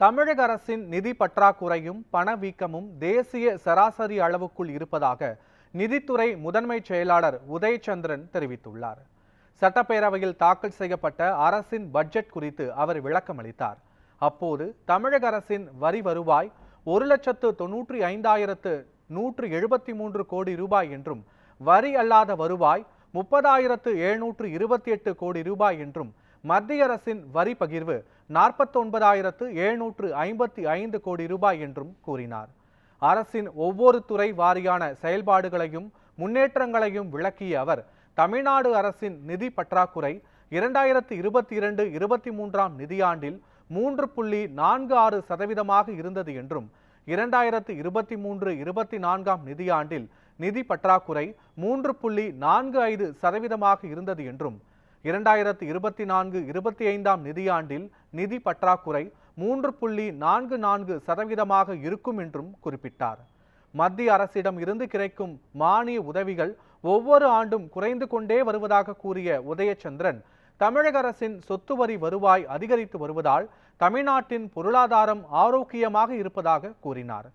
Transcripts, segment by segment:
தமிழக அரசின் நிதி பற்றாக்குறையும் பணவீக்கமும் தேசிய சராசரி அளவுக்குள் இருப்பதாக நிதித்துறை முதன்மை செயலாளர் உதயச்சந்திரன் தெரிவித்துள்ளார். சட்டப்பேரவையில் தாக்கல் செய்யப்பட்ட அரசின் பட்ஜெட் குறித்து அவர் விளக்கமளித்தார் அப்போது தமிழக அரசின் வரி வருவாய் ஒரு லட்சத்து தொன்னூற்றி ஐந்தாயிரத்து நூற்று எழுபத்தி மூன்று கோடி ரூபாய் என்றும் வரி அல்லாத வருவாய் முப்பதாயிரத்து எழுநூற்று இருபத்தி எட்டு கோடி ரூபாய் என்றும் மத்திய அரசின் வரி பகிர்வு நாற்பத்தொன்பதாயிரத்து எழுநூற்று ஐம்பத்தி ஐந்து கோடி ரூபாய் என்றும் கூறினார். அரசின் ஒவ்வொரு துறை வாரியான செயல்பாடுகளையும் முன்னேற்றங்களையும் விளக்கிய அவர் தமிழ்நாடு அரசின் நிதி பற்றாக்குறை இரண்டாயிரத்து இருபத்தி இரண்டு இருபத்தி மூன்றாம் நிதியாண்டில் மூன்று புள்ளி நான்கு ஆறு சதவீதமாக இருந்தது என்றும் இரண்டாயிரத்து இருபத்தி மூன்று இருபத்தி நான்காம் நிதியாண்டில் நிதி பற்றாக்குறை மூன்று புள்ளி நான்கு ஐந்து சதவீதமாக இருந்தது என்றும் இரண்டாயிரத்து இருபத்தி நான்கு இருபத்தி ஐந்தாம் நிதியாண்டில் நிதி பற்றாக்குறை மூன்று புள்ளி நான்கு நான்கு சதவீதமாக இருக்கும் என்றும் குறிப்பிட்டார். மத்திய அரசிடம் இருந்து கிடைக்கும் மானிய உதவிகள் ஒவ்வொரு ஆண்டும் குறைந்து கொண்டே வருவதாக கூறிய உதயச்சந்திரன் தமிழக அரசின் சொத்து வரி வருவாய் அதிகரித்து வருவதால் தமிழ்நாட்டின் பொருளாதாரம் ஆரோக்கியமாக இருப்பதாக கூறினார்.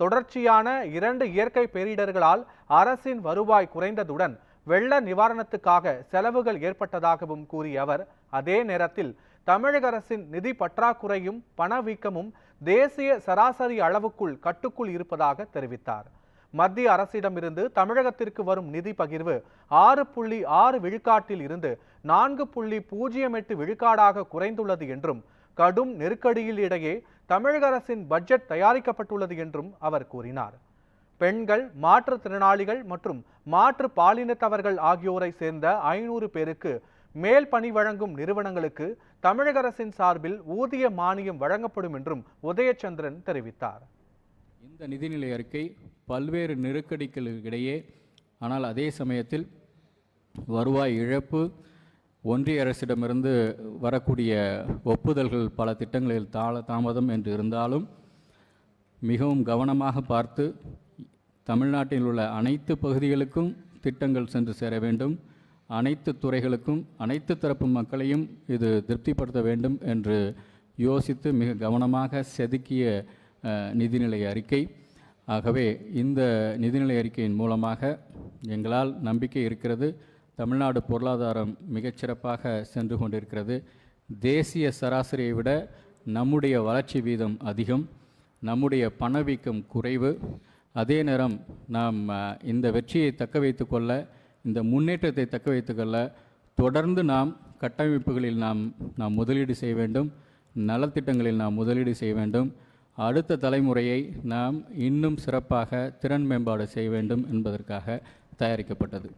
தொடர்ச்சியான இரண்டு இயற்கை பேரிடர்களால் அரசின் வருவாய் குறைந்ததுடன் வெள்ள நிவாரணத்துக்காக செலவுகள் ஏற்பட்டதாகவும் கூறிய அவர் அதே நேரத்தில் தமிழக அரசின் நிதி பற்றாக்குறையும் பணவீக்கமும் தேசிய சராசரி அளவுக்குள் கட்டுக்குள் இருப்பதாக தெரிவித்தார். மத்திய அரசிடமிருந்து தமிழகத்திற்கு வரும் நிதி பகிர்வு ஆறு புள்ளி ஆறு விழுக்காட்டில் இருந்து நான்கு புள்ளி பூஜ்ஜியம் எட்டு விழுக்காடாக குறைந்துள்ளது என்றும் கடும் நெருக்கடியில் இடையே தமிழக அரசின் பட்ஜெட் தயாரிக்கப்பட்டுள்ளது என்றும் அவர் கூறினார். பெண்கள் மாற்றுத்திறனாளிகள் மற்றும் மாற்று பாலினத்தவர்கள் ஆகியோரை சேர்ந்த ஐநூறு பேருக்கு மேல் பணி வழங்கும் நிறுவனங்களுக்கு தமிழக அரசின் சார்பில் ஊதிய மானியம் வழங்கப்படும் என்றும் உதயச்சந்திரன் தெரிவித்தார். இந்த நிதிநிலை அறிக்கை பல்வேறு நெருக்கடிகளுக்கிடையே ஆனால் அதே சமயத்தில் வருவாய் இழப்பு ஒன்றிய அரசிடமிருந்து வரக்கூடிய ஒப்புதல்கள் பல திட்டங்களில் தாள தாமதம் என்று இருந்தாலும் மிகவும் கவனமாக பார்த்து தமிழ்நாட்டில் உள்ள அனைத்து பகுதிகளுக்கும் திட்டங்கள் சென்று சேர வேண்டும். அனைத்து துறைகளுக்கும் அனைத்து தரப்பு மக்களையும் இது திருப்திப்படுத்த வேண்டும் என்று யோசித்து மிக கவனமாக செதுக்கிய நிதிநிலை அறிக்கை. ஆகவே இந்த நிதிநிலை அறிக்கையின் மூலமாக எங்களால் நம்பிக்கை இருக்கிறது. தமிழ்நாடு பொருளாதாரம் மிகச்சிறப்பாக சென்று கொண்டிருக்கிறது. தேசிய சராசரியை விட நம்முடைய வளர்ச்சி வீதம் அதிகம். நம்முடைய பணவீக்கம் குறைவு. அதே நேரம் நாம் இந்த வெற்றியை தக்க வைத்துக்கொள்ள இந்த முன்னேற்றத்தை தக்க வைத்துக்கொள்ள தொடர்ந்து நாம் கட்டமைப்புகளில் நாம் நாம் முதலீடு செய்ய வேண்டும். நலத்திட்டங்களில் நாம் முதலீடு செய்ய வேண்டும். அடுத்த தலைமுறையை நாம் இன்னும் சிறப்பாக திறன் மேம்பாடு செய்ய வேண்டும் என்பதற்காக தயாரிக்கப்பட்டது.